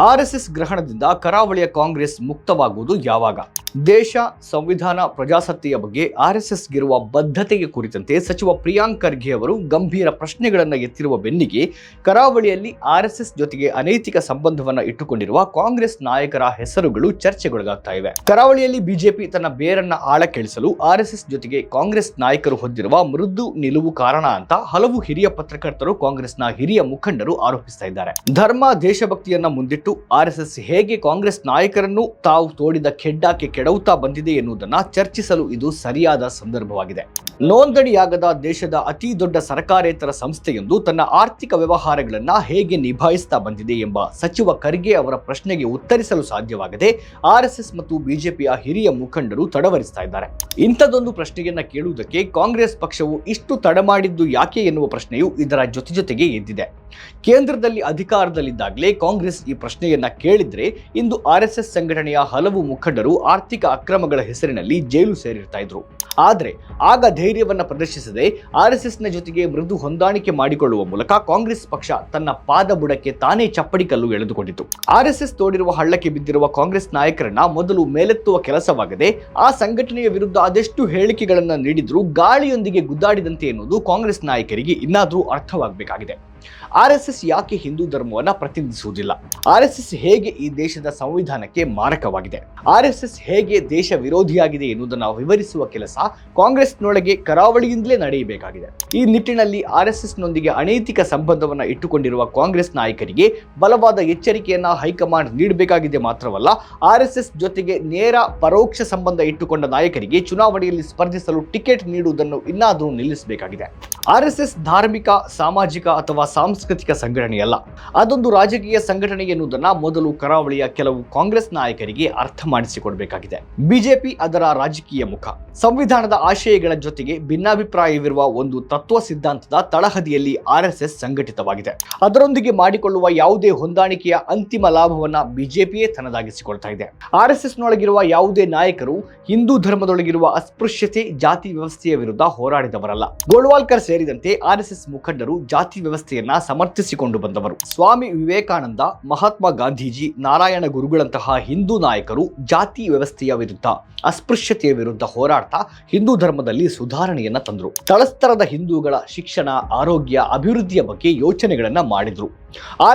RSS ಗ್ರಹಣದಿಂದ ಕರಾವಳಿಯ ಕಾಂಗ್ರೆಸ್ ಮುಕ್ತವಾಗುವುದು ಯಾವಾಗ? ದೇಶ ಸಂವಿಧಾನ ಪ್ರಜಾಸತ್ತೆಯ ಬಗ್ಗೆ ಆರ್ಎಸ್ಎಸ್ಗಿರುವ ಬದ್ಧತೆಗೆ ಕುರಿತಂತೆ ಸಚಿವ ಪ್ರಿಯಾಂಕ್ ಖರ್ಗೆ ಅವರು ಗಂಭೀರ ಪ್ರಶ್ನೆಗಳನ್ನು ಎತ್ತಿರುವ ಬೆನ್ನಿಗೆ ಕರಾವಳಿಯಲ್ಲಿ ಆರ್ಎಸ್ಎಸ್ ಜೊತೆಗೆ ಅನೈತಿಕ ಸಂಬಂಧವನ್ನ ಇಟ್ಟುಕೊಂಡಿರುವ ಕಾಂಗ್ರೆಸ್ ನಾಯಕರ ಹೆಸರುಗಳು ಚರ್ಚೆಗೊಳಗಾಗ್ತಾ ಇವೆ. ಕರಾವಳಿಯಲ್ಲಿ ಬಿಜೆಪಿ ತನ್ನ ಬೇರನ್ನ ಆಳಕ್ಕಿಳಿಸಲು ಆರ್ಎಸ್ಎಸ್ ಜೊತೆಗೆ ಕಾಂಗ್ರೆಸ್ ನಾಯಕರು ಹೊಂದಿರುವ ಮೃದು ನಿಲುವು ಕಾರಣ ಅಂತ ಹಲವು ಹಿರಿಯ ಪತ್ರಕರ್ತರು ಕಾಂಗ್ರೆಸ್ನ ಹಿರಿಯ ಮುಖಂಡರು ಆರೋಪಿಸ್ತಾ ಇದ್ದಾರೆ. ಧರ್ಮ ದೇಶಭಕ್ತಿಯನ್ನ ಮುಂದಿಟ್ಟು ಆರ್ಎಸ್ಎಸ್ ಹೇಗೆ ಕಾಂಗ್ರೆಸ್ ನಾಯಕರನ್ನು ತಾವು ತೋಡಿದ ಖೆಡ್ಡಾಕ್ಕೆ ಕೆಡವುತ್ತಾ ಬಂದಿದೆ ಎನ್ನುವುದನ್ನು ಚರ್ಚಿಸಲು ಇದು ಸರಿಯಾದ ಸಂದರ್ಭವಾಗಿದೆ. ನೋಂದಣಿಯಾಗದ ದೇಶದ ಅತಿ ದೊಡ್ಡ ಸರ್ಕಾರೇತರ ಸಂಸ್ಥೆಯೊಂದು ತನ್ನ ಆರ್ಥಿಕ ವ್ಯವಹಾರಗಳನ್ನು ಹೇಗೆ ನಿಭಾಯಿಸ್ತಾ ಬಂದಿದೆ ಎಂಬ ಸಚಿವ ಖರ್ಗೆ ಅವರ ಪ್ರಶ್ನೆಗೆ ಉತ್ತರಿಸಲು ಸಾಧ್ಯವಾಗದೆ ಆರ್ಎಸ್ಎಸ್ ಮತ್ತು ಬಿಜೆಪಿಯ ಹಿರಿಯ ಮುಖಂಡರು ತಡವರಿಸ್ತಾ ಇದ್ದಾರೆ. ಇಂಥದೊಂದು ಪ್ರಶ್ನೆಯನ್ನ ಕೇಳುವುದಕ್ಕೆ ಕಾಂಗ್ರೆಸ್ ಪಕ್ಷವು ಇಷ್ಟು ತಡ ಮಾಡಿದ್ದು ಯಾಕೆ ಎನ್ನುವ ಪ್ರಶ್ನೆಯು ಇದರ ಜೊತೆ ಜೊತೆಗೆ ಎದ್ದಿದೆ. ಕೇಂದ್ರದಲ್ಲಿ ಅಧಿಕಾರದಲ್ಲಿದ್ದಾಗಲೇ ಕಾಂಗ್ರೆಸ್ ಈ ಪ್ರಶ್ನೆಯನ್ನ ಕೇಳಿದ್ರೆ ಇಂದು ಆರ್ಎಸ್ಎಸ್ ಸಂಘಟನೆಯ ಹಲವು ಮುಖಂಡರು ಆರ್ಥಿಕ ಅಕ್ರಮಗಳ ಹೆಸರಿನಲ್ಲಿ ಜೈಲು ಸೇರಿರ್ತಾ ಇದ್ರು. ಆದರೆ ಆಗ ಧೈರ್ಯವನ್ನ ಪ್ರದರ್ಶಿಸದೆ ಆರ್ಎಸ್ಎಸ್ನ ಜೊತೆಗೆ ಮೃದು ಹೊಂದಾಣಿಕೆ ಮಾಡಿಕೊಳ್ಳುವ ಮೂಲಕ ಕಾಂಗ್ರೆಸ್ ಪಕ್ಷ ತನ್ನ ಪಾದ ಬುಡಕ್ಕೆ ತಾನೇ ಚಪ್ಪಡಿ ಕಲ್ಲು ಎಳೆದುಕೊಂಡಿತು ಆರ್ಎಸ್ಎಸ್ ತೋಡಿರುವ ಹಳ್ಳಕ್ಕೆ ಬಿದ್ದಿರುವ ಕಾಂಗ್ರೆಸ್ ನಾಯಕರನ್ನ ಮೊದಲು ಮೇಲೆತ್ತುವ ಕೆಲಸವಾಗದೆ ಆ ಸಂಘಟನೆಯ ವಿರುದ್ಧ ಅದೆಷ್ಟು ಹೇಳಿಕೆಗಳನ್ನ ನೀಡಿದ್ರು ಗಾಳಿಯೊಂದಿಗೆ ಗುದ್ದಾಡಿದಂತೆ ಎನ್ನುವುದು ಕಾಂಗ್ರೆಸ್ ನಾಯಕರಿಗೆ ಇನ್ನಾದರೂ ಅರ್ಥವಾಗಬೇಕಾಗಿದೆ. ಆರ್ಎಸ್ಎಸ್ ಯಾಕೆ ಹಿಂದೂ ಧರ್ಮವನ್ನು ಪ್ರತಿನಿಧಿಸುವುದಿಲ್ಲ? ಆರ್ ಎಸ್ ಎಸ್ ಹೇಗೆ ಈ ದೇಶದ ಸಂವಿಧಾನಕ್ಕೆ ಮಾರಕವಾಗಿದೆ? ಆರ್ ಎಸ್ ಎಸ್ ಹೇಗೆ ದೇಶ ವಿರೋಧಿಯಾಗಿದೆ ಎನ್ನುವುದನ್ನು ವಿವರಿಸುವ ಕೆಲಸ ಕಾಂಗ್ರೆಸ್ನೊಳಗೆ ಕರಾವಳಿಯಿಂದಲೇ ನಡೆಯಬೇಕಾಗಿದೆ. ಈ ನಿಟ್ಟಿನಲ್ಲಿ ಆರ್ ಎಸ್ ಎಸ್ನೊಂದಿಗೆ ಅನೈತಿಕ ಸಂಬಂಧವನ್ನು ಇಟ್ಟುಕೊಂಡಿರುವ ಕಾಂಗ್ರೆಸ್ ನಾಯಕರಿಗೆ ಬಲವಾದ ಎಚ್ಚರಿಕೆಯನ್ನ ಹೈಕಮಾಂಡ್ ನೀಡಬೇಕಾಗಿದೆ ಮಾತ್ರವಲ್ಲ, ಆರ್ ಎಸ್ ಎಸ್ ಜೊತೆಗೆ ನೇರ ಪರೋಕ್ಷ ಸಂಬಂಧ ಇಟ್ಟುಕೊಂಡ ನಾಯಕರಿಗೆ ಚುನಾವಣೆಯಲ್ಲಿ ಸ್ಪರ್ಧಿಸಲು ಟಿಕೆಟ್ ನೀಡುವುದನ್ನು ಇನ್ನಾದರೂ ನಿಲ್ಲಿಸಬೇಕಾಗಿದೆ. ಆರ್ಎಸ್ಎಸ್ ಧಾರ್ಮಿಕ, ಸಾಮಾಜಿಕ ಅಥವಾ ಸಾಂಸ್ಕೃತಿಕ ಸಂಘಟನೆಯಲ್ಲ ಅದೊಂದು ರಾಜಕೀಯ ಸಂಘಟನೆ ಎನ್ನುವುದನ್ನ ಮೊದಲು ಕರಾವಳಿಯ ಕೆಲವು ಕಾಂಗ್ರೆಸ್ ನಾಯಕರಿಗೆ ಅರ್ಥ ಮಾಡಿಸಿಕೊಡಬೇಕಾಗಿದೆ. ಬಿಜೆಪಿ ಅದರ ರಾಜಕೀಯ ಮುಖ. ಸಂವಿಧಾನದ ಆಶಯಗಳ ಜೊತೆಗೆ ಭಿನ್ನಾಭಿಪ್ರಾಯವಿರುವ ಒಂದು ತತ್ವ ಸಿದ್ಧಾಂತದ ತಳಹದಿಯಲ್ಲಿ ಆರ್ಎಸ್ಎಸ್ ಸಂಘಟಿತವಾಗಿದೆ. ಅದರೊಂದಿಗೆ ಮಾಡಿಕೊಳ್ಳುವ ಯಾವುದೇ ಹೊಂದಾಣಿಕೆಯ ಅಂತಿಮ ಲಾಭವನ್ನ ಬಿಜೆಪಿಯೇ ತನ್ನದಾಗಿಸಿಕೊಳ್ತಾ ಇದೆ. ಆರ್ಎಸ್ಎಸ್ನೊಳಗಿರುವ ಯಾವುದೇ ನಾಯಕರು ಹಿಂದೂ ಧರ್ಮದೊಳಗಿರುವ ಅಸ್ಪೃಶ್ಯತೆ, ಜಾತಿ ವ್ಯವಸ್ಥೆಯ ವಿರುದ್ಧ ಹೋರಾಡಿದವರಲ್ಲ. ಗೋಳ್ವಾಲ್ಕರ್ ಸೇರಿದಂತೆ ಆರ್ಎಸ್ಎಸ್ ಮುಖಂಡರು ಜಾತಿ ವ್ಯವಸ್ಥೆಯನ್ನ ಸಮರ್ಥಿಸಿಕೊಂಡು ಬಂದವರು. ಸ್ವಾಮಿ ವಿವೇಕಾನಂದ, ಮಹಾತ್ಮ ಗಾಂಧೀಜಿ, ನಾರಾಯಣ ಗುರುಗಳಂತಹ ಹಿಂದೂ ನಾಯಕರು ಜಾತಿ ವ್ಯವಸ್ಥೆಯ ವಿರುದ್ಧ, ಅಸ್ಪೃಶ್ಯತೆಯ ವಿರುದ್ಧ ಹೋರಾಡ್ತಾ ಹಿಂದೂ ಧರ್ಮದಲ್ಲಿ ಸುಧಾರಣೆಯನ್ನ ತಂದರು. ತಳಸ್ತರದ ಹಿಂದೂಗಳ ಶಿಕ್ಷಣ, ಆರೋಗ್ಯ, ಅಭಿವೃದ್ಧಿಯ ಬಗ್ಗೆ ಯೋಚನೆಗಳನ್ನ ಮಾಡಿದ್ರು.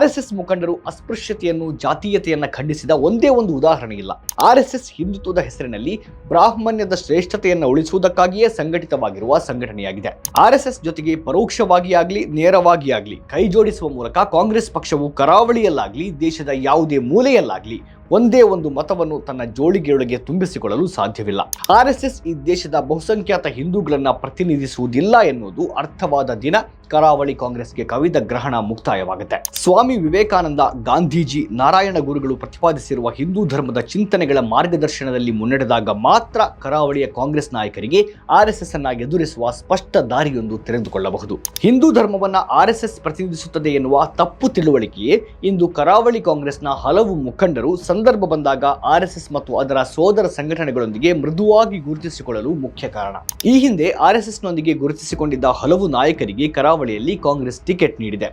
ಎಸ್ ಮುಖಂಡರು ಅಸ್ಪೃಶ್ಯತೆಯನ್ನು, ಜಾತೀಯತೆಯನ್ನ ಖಂಡಿಸಿದ ಒಂದೇ ಒಂದು ಉದಾಹರಣೆ ಇಲ್ಲ. ಎಸ್ ಹಿಂದುತ್ವದ ಹೆಸರಿನಲ್ಲಿ ಬ್ರಾಹ್ಮಣ್ಯದ ಶ್ರೇಷ್ಠತೆಯನ್ನು ಉಳಿಸುವುದಕ್ಕಾಗಿಯೇ ಸಂಘಟಿತವಾಗಿರುವ ಸಂಘಟನೆಯಾಗಿದೆ. ಆರ್ಎಸ್ಎಸ್ ಜೊತೆಗೆ ಪರೋಕ್ಷವಾಗಿ ಆಗಲಿ, ನೇರವಾಗಿ ಕೈ ಜೋಡಿಸುವ ಮೂಲಕ ಕಾಂಗ್ರೆಸ್ ಪಕ್ಷವು ಕರಾವಳಿಯಲ್ಲಾಗಲಿ ದೇಶದ ಯಾವುದೇ ಮೂಲೆಯಲ್ಲಾಗಲಿ ಒಂದೇ ಒಂದು ಮತವನ್ನು ತನ್ನ ಜೋಳಿಗೆಯೊಳಗೆ ತುಂಬಿಸಿಕೊಳ್ಳಲು ಸಾಧ್ಯವಿಲ್ಲ. ಆರ್ಎಸ್ಎಸ್ ಈ ದೇಶದ ಬಹುಸಂಖ್ಯಾತ ಹಿಂದೂಗಳನ್ನ ಪ್ರತಿನಿಧಿಸುವುದಿಲ್ಲ ಎನ್ನುವುದು ಅರ್ಥವಾದ ದಿನ. ಕರಾವಳಿ ಕಾಂಗ್ರೆಸ್ಗೆ ಕವಿದ ಗ್ರಹಣ ಮುಕ್ತಾಯವಾಗುತ್ತೆ. ಸ್ವಾಮಿ ವಿವೇಕಾನಂದ ಗಾಂಧೀಜಿ ನಾರಾಯಣ ಗುರುಗಳು ಪ್ರತಿಪಾದಿಸಿರುವ ಹಿಂದೂ ಧರ್ಮದ ಚಿಂತನೆಗಳ ಮಾರ್ಗದರ್ಶನದಲ್ಲಿ ಮುನ್ನಡೆದಾಗ ಮಾತ್ರ ಕರಾವಳಿಯ ಕಾಂಗ್ರೆಸ್ ನಾಯಕರಿಗೆ ಆರ್ಎಸ್ಎಸ್ ಅನ್ನ ಎದುರಿಸುವ ಸ್ಪಷ್ಟ ದಾರಿಯೊಂದು ತೆರೆದುಕೊಳ್ಳಬಹುದು. ಹಿಂದೂ ಧರ್ಮವನ್ನ ಆರ್ಎಸ್ಎಸ್ ಪ್ರತಿನಿಧಿಸುತ್ತದೆ ಎನ್ನುವ ತಪ್ಪು ತಿಳುವಳಿಕೆಯೇ ಇಂದು ಕರಾವಳಿ ಕಾಂಗ್ರೆಸ್ನ ಹಲವು ಮುಖಂಡರು ಸಂದರ್ಭ ಬಂದಾಗ ಆರ್ಎಸ್ಎಸ್ ಮತ್ತು ಅದರ ಸೋದರ ಸಂಘಟನೆಗಳೊಂದಿಗೆ ಮೃದುವಾಗಿ ಗುರುತಿಸಿಕೊಳ್ಳಲು ಮುಖ್ಯ ಕಾರಣ. ಈ ಹಿಂದೆ ಆರ್ಎಸ್ಎಸ್ನೊಂದಿಗೆ ಗುರುತಿಸಿಕೊಂಡಿದ್ದ ಹಲವು ನಾಯಕರಿಗೆ ಕರಾವಳಿಯಲ್ಲಿ ಕಾಂಗ್ರೆಸ್ ಟಿಕೆಟ್ ನೀಡಿದೆ.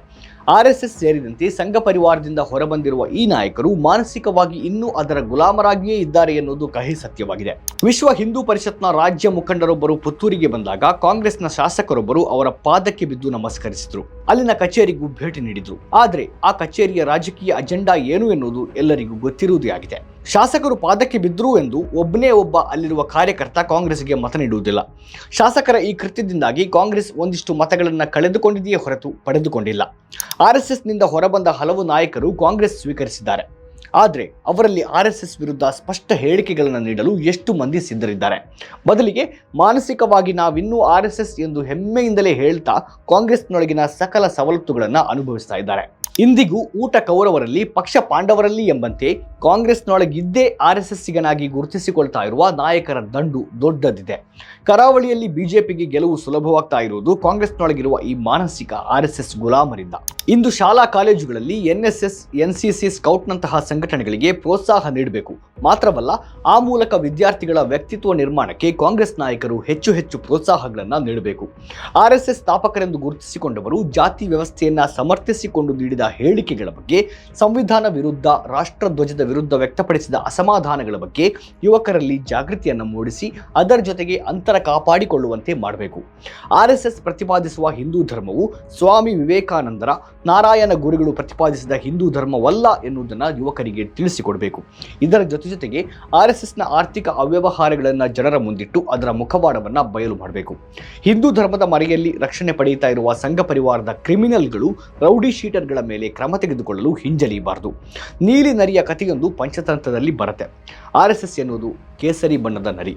ಆರ್ಎಸ್ಎಸ್ ಸೇರಿದಂತೆ ಸಂಘ ಪರಿವಾರದಿಂದ ಹೊರಬಂದಿರುವ ಈ ನಾಯಕರು ಮಾನಸಿಕವಾಗಿ ಇನ್ನೂ ಅದರ ಗುಲಾಮರಾಗಿಯೇ ಇದ್ದಾರೆ ಎನ್ನುವುದು ಕಹಿ ಸತ್ಯವಾಗಿದೆ. ವಿಶ್ವ ಹಿಂದೂ ಪರಿಷತ್ನ ರಾಜ್ಯ ಮುಖಂಡರೊಬ್ಬರು ಪುತ್ತೂರಿಗೆ ಬಂದಾಗ ಕಾಂಗ್ರೆಸ್ನ ಶಾಸಕರೊಬ್ಬರು ಅವರ ಪಾದಕ್ಕೆ ಬಿದ್ದು ನಮಸ್ಕರಿಸಿದ್ರು. ಅಲ್ಲಿನ ಕಚೇರಿಗೂ ಭೇಟಿ ನೀಡಿದ್ರು. ಆದರೆ ಆ ಕಚೇರಿಯ ರಾಜಕೀಯ ಅಜೆಂಡಾ ಏನು ಎನ್ನುವುದು ಎಲ್ಲರಿಗೂ ಗೊತ್ತಿರುವುದೇ ಆಗಿದೆ. ಶಾಸಕರು ಪಾದಕ್ಕೆ ಬಿದ್ದರು ಎಂದು ಒಬ್ಬನೇ ಒಬ್ಬ ಅಲ್ಲಿರುವ ಕಾರ್ಯಕರ್ತ ಕಾಂಗ್ರೆಸ್ಗೆ ಮತ ನೀಡುವುದಿಲ್ಲ. ಶಾಸಕರ ಈ ಕೃತ್ಯದಿಂದಾಗಿ ಕಾಂಗ್ರೆಸ್ ಒಂದಿಷ್ಟು ಮತಗಳನ್ನು ಕಳೆದುಕೊಂಡಿದೆಯೇ ಹೊರತು ಪಡೆದುಕೊಂಡಿಲ್ಲ. ಆರ್ಎಸ್ಎಸ್ನಿಂದ ಹೊರಬಂದ ಹಲವು ನಾಯಕರು ಕಾಂಗ್ರೆಸ್ ಸ್ವೀಕರಿಸಿದ್ದಾರೆ. ಆದರೆ ಅವರಲ್ಲಿ ಆರ್ಎಸ್ಎಸ್ ವಿರುದ್ಧ ಸ್ಪಷ್ಟ ಹೇಳಿಕೆಗಳನ್ನು ನೀಡಲು ಎಷ್ಟು ಮಂದಿ ಸಿದ್ಧರಿದ್ದಾರೆ? ಬದಲಿಗೆ ಮಾನಸಿಕವಾಗಿ ನಾವಿನ್ನೂ ಆರ್ಎಸ್ಎಸ್ ಎಂದು ಹೆಮ್ಮೆಯಿಂದಲೇ ಹೇಳ್ತಾ ಕಾಂಗ್ರೆಸ್ನೊಳಗಿನ ಸಕಲ ಸವಲತ್ತುಗಳನ್ನು ಅನುಭವಿಸ್ತಾ ಇದ್ದಾರೆ. ಇಂದಿಗೂ ಊಟ ಕೌರವರಲ್ಲಿ, ಪಕ್ಷ ಪಾಂಡವರಲ್ಲಿ ಎಂಬಂತೆ ಕಾಂಗ್ರೆಸ್ನೊಳಗಿದ್ದೇ ಆರ್ ಎಸ್ ಎಸ್ಸಿಗನಾಗಿ ಗುರುತಿಸಿಕೊಳ್ತಾ ಇರುವ ನಾಯಕರ ದಂಡು ದೊಡ್ಡದಿದೆ. ಕರಾವಳಿಯಲ್ಲಿ ಬಿಜೆಪಿಗೆ ಗೆಲುವು ಸುಲಭವಾಗ್ತಾ ಇರುವುದು ಕಾಂಗ್ರೆಸ್ನೊಳಗಿರುವ ಈ ಮಾನಸಿಕ ಆರ್ ಎಸ್ ಗುಲಾಮರಿಂದ. ಇಂದು ಶಾಲಾ ಕಾಲೇಜುಗಳಲ್ಲಿ ಎನ್ಎಸ್ಎಸ್ ಎನ್ಸಿಸಿ ಸ್ಕೌಟ್ನಂತಹ ಸಂಘಟನೆಗಳಿಗೆ ಪ್ರೋತ್ಸಾಹ ನೀಡಬೇಕು. ಮಾತ್ರವಲ್ಲ, ಆ ಮೂಲಕ ವಿದ್ಯಾರ್ಥಿಗಳ ವ್ಯಕ್ತಿತ್ವ ನಿರ್ಮಾಣಕ್ಕೆ ಕಾಂಗ್ರೆಸ್ ನಾಯಕರು ಹೆಚ್ಚು ಹೆಚ್ಚು ಪ್ರೋತ್ಸಾಹಗಳನ್ನು ನೀಡಬೇಕು. ಆರ್ ಎಸ್ ಎಸ್ ಸ್ಥಾಪಕರೆಂದು ಗುರುತಿಸಿಕೊಂಡವರು ಜಾತಿ ವ್ಯವಸ್ಥೆಯನ್ನ ಸಮರ್ಥಿಸಿಕೊಂಡು ನೀಡಿದ ಹೇಳಿಕೆಗಳ ಬಗ್ಗೆ, ಸಂವಿಧಾನ ವಿರುದ್ಧ ರಾಷ್ಟ್ರಧ್ವಜದ ವಿರುದ್ಧ ವ್ಯಕ್ತಪಡಿಸಿದ ಅಸಮಾಧಾನಗಳ ಬಗ್ಗೆ ಯುವಕರಲ್ಲಿ ಜಾಗೃತಿಯನ್ನು ಮೂಡಿಸಿ, ಅದರ ಜೊತೆಗೆ ಅಂತರ ಕಾಪಾಡಿಕೊಳ್ಳುವಂತೆ ಮಾಡಬೇಕು. ಆರ್ ಎಸ್ ಎಸ್ ಪ್ರತಿಪಾದಿಸುವ ಹಿಂದೂ ಧರ್ಮವು ಸ್ವಾಮಿ ವಿವೇಕಾನಂದರ ನಾರಾಯಣ ಗುರುಗಳು ಪ್ರತಿಪಾದಿಸಿದ ಹಿಂದೂ ಧರ್ಮವಲ್ಲ ಎನ್ನುವುದನ್ನು ಯುವಕರಿಗೆ ತಿಳಿಸಿಕೊಡಬೇಕು. ಇದರ ಜೊತೆ ಜೊತೆಗೆ ಆರ್ ಎಸ್ ಆರ್ಥಿಕ ಅವ್ಯವಹಾರಗಳನ್ನು ಜನರ ಮುಂದಿಟ್ಟು ಅದರ ಮುಖವಾಡವನ್ನು ಬಯಲು ಮಾಡಬೇಕು. ಹಿಂದೂ ಧರ್ಮದ ಮರೆಯಲ್ಲಿ ರಕ್ಷಣೆ ಪಡೆಯುತ್ತಾ ಇರುವ ಸಂಘ ಪರಿವಾರದ ಕ್ರಿಮಿನಲ್ಗಳು, ರೌಡಿ ಶೀಟರ್ಗಳ ಮೇಲೆ ಕ್ರಮ ತೆಗೆದುಕೊಳ್ಳಲು ಹಿಂಜಲಿಯಬಾರದು ನೀಲಿ ನರಿಯ ಕಥೆಯೊಂದು ಪಂಚತಂತ್ರದಲ್ಲಿ ಬರುತ್ತೆ. ಆರ್ ಎಸ್ ಎಸ್ ಎನ್ನುವುದು ಕೇಸರಿ ಬಣ್ಣದ ನರಿ.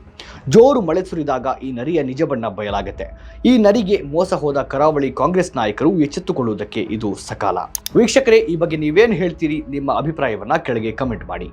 ಜೋರು ಮಳೆ ಸುರಿದಾಗ ಈ ನರಿಯ ನಿಜ ಬಣ್ಣ ಬಯಲಾಗುತ್ತೆ. ಈ ನರಿಗೆ ಮೋಸ ಹೋದ ಕರಾವಳಿ ಕಾಂಗ್ರೆಸ್ ನಾಯಕರು ಎಚ್ಚೆತ್ತುಕೊಳ್ಳುವುದಕ್ಕೆ ಇದು ಸಕಾಲ. ವೀಕ್ಷಕರೇ, ಈ ಬಗ್ಗೆ ನೀವೇನು ಹೇಳ್ತೀರಿ? ನಿಮ್ಮ ಅಭಿಪ್ರಾಯವನ್ನು ಕೆಳಗೆ ಕಮೆಂಟ್ ಮಾಡಿ.